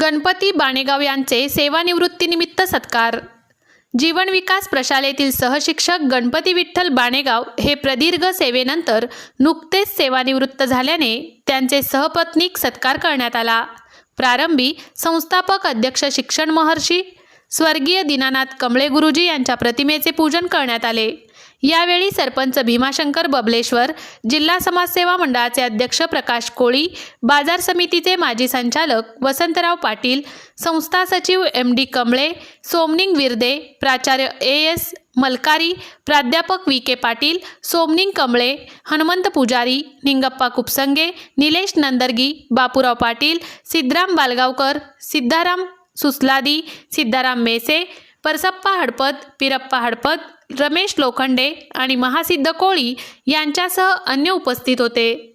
गणपती बाणेगाव यांचे सेवानिवृत्तीनिमित्त सत्कार. जीवन विकास प्रशालेतील सहशिक्षक गणपती विठ्ठल बाणेगाव हे प्रदीर्घ सेवेनंतर नुकतेच सेवानिवृत्त झाल्याने त्यांचे सहपत्नीक सत्कार करण्यात आला. प्रारंभी संस्थापक अध्यक्ष शिक्षण महर्षी स्वर्गीय दीनानाथ कमळे गुरुजी यांच्या प्रतिमेचे पूजन करण्यात आले. यावेळी सरपंच भीमाशंकर बबलेश्वर जिल्हा समाजसेवा मंडळाचे अध्यक्ष प्रकाश कोळी बाजार समितीचे माजी संचालक वसंतराव पाटील संस्था सचिव एम डी कमळे सोमनिंग विरदे प्राचार्य ए एस मलकारी प्राध्यापक व्ही के पाटील सोमनिंग कमळे हनुमंत पुजारी निंगप्पा कुपसंगे निलेश नंदरगी बापूराव पाटील सिद्धराम बालगावकर सिद्धाराम सुसलादी सिद्धाराम मेसे परसप्पा हडपत पिरप्पा हडपत रमेश लोखंडे आणि महासिद्ध कोळी यांच्यासह अन्य उपस्थित होते.